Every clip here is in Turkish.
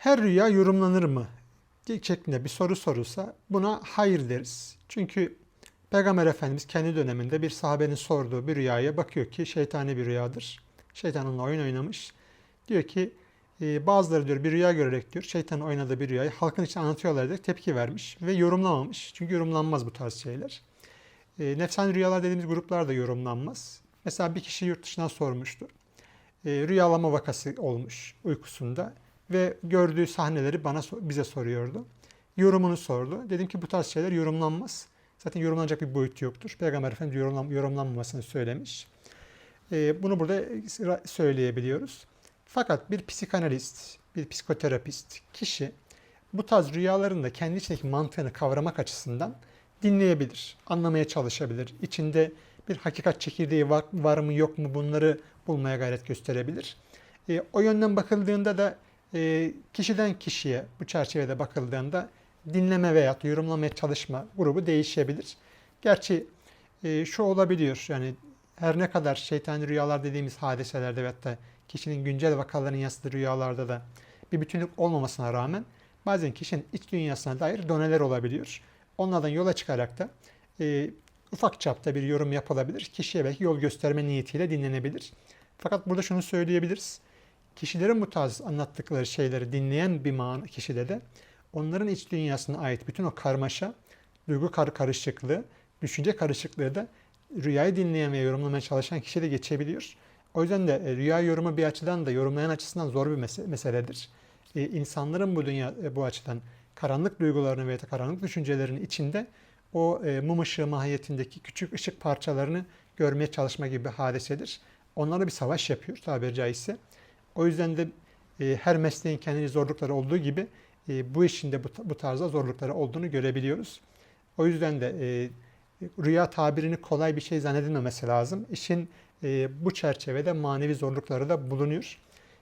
her rüya yorumlanır mı? şeklinde bir soru sorulsa buna hayır deriz. Çünkü Peygamber Efendimiz kendi döneminde bir sahabenin sorduğu bir rüyaya bakıyor ki şeytani bir rüyadır. Şeytan onunla oyun oynamış. Diyor ki e, bazıları diyor bir rüya görerek diyor şeytanın oynadığı bir rüyayı halkın içinde anlatıyorlar diye tepki vermiş ve yorumlamamış. Çünkü yorumlanmaz bu tarz şeyler. E, nefsani rüyalar dediğimiz gruplar da yorumlanmaz. Mesela bir kişi yurt dışından sormuştu. E, rüyalama vakası olmuş uykusunda ve gördüğü sahneleri bana bize soruyordu. Yorumunu sordu. Dedim ki bu tarz şeyler yorumlanmaz. Zaten yorumlanacak bir boyut yoktur. Peygamber Efendimiz yorumlan, yorumlanmamasını söylemiş. Ee, bunu burada söyleyebiliyoruz. Fakat bir psikanalist, bir psikoterapist kişi bu tarz rüyalarında kendi içindeki mantığını kavramak açısından dinleyebilir, anlamaya çalışabilir. İçinde bir hakikat çekirdeği var, var mı yok mu bunları bulmaya gayret gösterebilir. E, o yönden bakıldığında da e, kişiden kişiye bu çerçevede bakıldığında dinleme veya yorumlamaya çalışma grubu değişebilir. Gerçi e, şu olabiliyor yani her ne kadar şeytani rüyalar dediğimiz hadiselerde veyahut da kişinin güncel vakalarının yansıdığı rüyalarda da bir bütünlük olmamasına rağmen bazen kişinin iç dünyasına dair doneler olabiliyor. Onlardan yola çıkarak da e, ufak çapta bir yorum yapılabilir. Kişiye belki yol gösterme niyetiyle dinlenebilir. Fakat burada şunu söyleyebiliriz. Kişilerin bu tarz anlattıkları şeyleri dinleyen bir man kişide de onların iç dünyasına ait bütün o karmaşa, duygu kar karışıklığı, düşünce karışıklığı da rüyayı dinleyen ve yorumlamaya çalışan kişide geçebiliyor. O yüzden de e, rüya yorumu bir açıdan da yorumlayan açısından zor bir meseledir. Ee, insanların bu dünya e, bu açıdan karanlık duygularını veya karanlık düşüncelerin içinde o e, mum ışığı mahiyetindeki küçük ışık parçalarını görmeye çalışma gibi bir hadisedir. Onlarla bir savaş yapıyor tabiri caizse. O yüzden de e, her mesleğin kendi zorlukları olduğu gibi e, bu işin de bu, bu tarzda zorlukları olduğunu görebiliyoruz. O yüzden de e, rüya tabirini kolay bir şey zannedilmemesi lazım. İşin e, bu çerçevede manevi zorlukları da bulunuyor.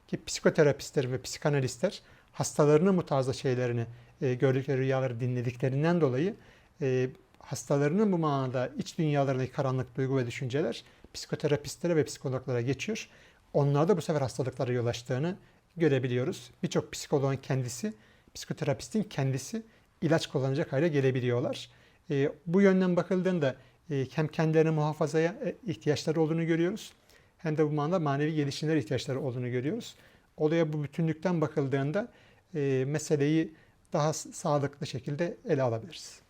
Ki psikoterapistler ve psikanalistler hastalarının bu tarzda şeylerini e, gördükleri rüyaları dinlediklerinden dolayı e, hastalarının bu manada iç dünyalarındaki karanlık duygu ve düşünceler psikoterapistlere ve psikologlara geçiyor. Onlarda bu sefer hastalıklara yol açtığını görebiliyoruz. Birçok psikoloğun kendisi, psikoterapistin kendisi ilaç kullanacak hale gelebiliyorlar. E, bu yönden bakıldığında e, hem kendilerini muhafazaya e, ihtiyaçları olduğunu görüyoruz. Hem de bu manada manevi gelişimlere ihtiyaçları olduğunu görüyoruz. Olaya bu bütünlükten bakıldığında e, meseleyi daha sağlıklı şekilde ele alabiliriz.